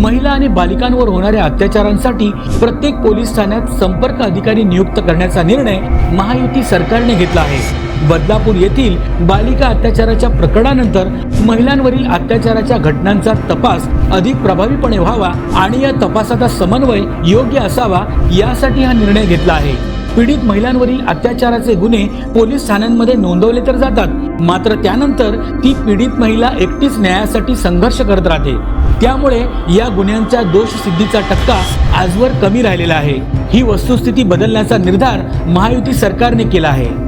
महिला आणि बालिकांवर होणाऱ्या अत्याचारांसाठी प्रत्येक पोलीस ठाण्यात संपर्क अधिकारी नियुक्त करण्याचा निर्णय महायुती सरकारने घेतला आहे. बदलापूर येथील बालिका अत्याचाराच्या प्रकरणानंतर महिलांवरील अत्याचाराच्या घटनांचा तपास अधिक प्रभावीपणे व्हावा आणि या तपासाचा समन्वय योग्य असावा यासाठी हा निर्णय घेतला आहे. पीडित महिलांवरील अत्याचाराचे गुन्हे पोलीस ठाण्यांमध्ये नोंदवले तर जातात. मात्र त्यानंतर ती पीडित महिला एकटीच न्यायासाठी संघर्ष करत राहते. त्यामुळे या गुन्ह्यांच्या दोष सिद्धीचा टक्का आजवर कमी राहिलेला आहे. ही वस्तुस्थिती बदलण्याचा निर्धार महायुती सरकारने केला आहे.